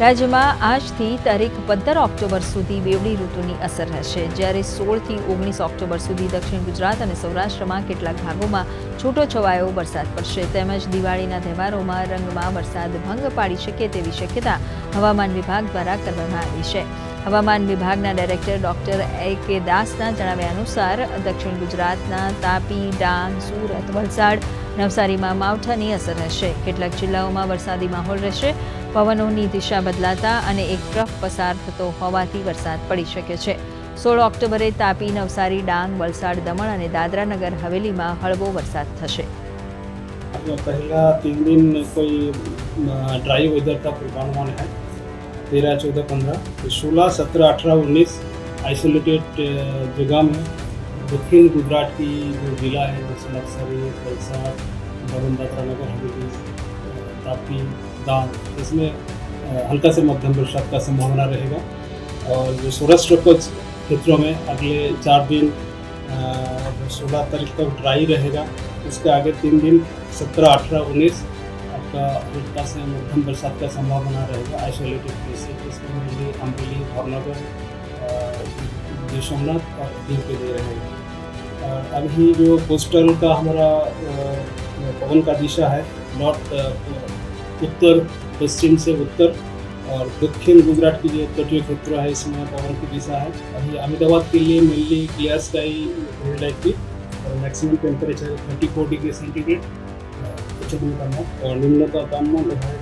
રાજ્યમાં આજથી તારીખ પંદર ઓક્ટોબર સુધી બેવડી ઋતુની અસર રહેશે. જ્યારે સોળથી ઓગણીસ ઓક્ટોબર સુધી દક્ષિણ ગુજરાત અને સૌરાષ્ટ્રમાં કેટલાક ભાગોમાં છૂટો છવાયો વરસાદ પડશે. તેમજ દિવાળીના તહેવારોમાં રંગમાં વરસાદ ભંગ પાડી શકે તેવી શક્યતા હવામાન વિભાગ દ્વારા કરવામાં આવી છે. હવામાન વિભાગના ડાયરેક્ટર ડોક્ટર એ કે દાસના જણાવ્યા અનુસાર દક્ષિણ ગુજરાતના તાપી, ડાંગ, સુરત, વલસાડ નવસારીમાં માવઠાની અસર રહેશે કેટલાક જિલ્લાઓમાં વરસાદી માહોલ રહેશે પવનોની દિશા બદલાતા અને એક ટ્રફ પસાર થતો હોવાથી વરસાદ પડી શકે છે સોળ ઓક્ટોબરે તાપી નવસારી ડાંગ વલસાડ દમણ અને દાદરા નગર હવેલીમાં હળવો વરસાદ થશે जो पहला तीन दिन कोई ड्राई वेदर का पूर्वानुमान है तेरह चौदह पंद्रह तो सोलह सत्रह अठारह उन्नीस आइसोलेटेड जगह में दक्षिण गुजरात की जो जिला है जैसे नक्सरी वलसाड दादरा नगर हवेली तापी डांग इसमें हल्का से मध्यम बरसात का संभावना रहेगा। और जो सौराष्ट्र कुछ क्षेत्रों में अगले चार दिन सोलह तारीख तक ड्राई रहेगा। उसके आगे तीन दिन, सत्रह, अठारह, उन्नीस, आपका हल्का से मध्यम बरसात का संभावना रहेगा। आइसोलेटेड इसमें मेनली अम्बेली भावनगर सोमनाथ और दीव के लिए रहेगा। अभी जो कोस्टल का हमारा पवन का दिशा है नॉर्थ अ, उत्तर पश्चिम से उत्तर और दक्षिण गुजरात की जो तटीय क्षेत्र है इसमें पवन की दिशा है अभी अहमदाबाद के लिए मेनली क्लियर स्काई रहेगी और maximum temperature thirty four degree centigrade उच्चतम तापमान और निम्नतम तापमान जो है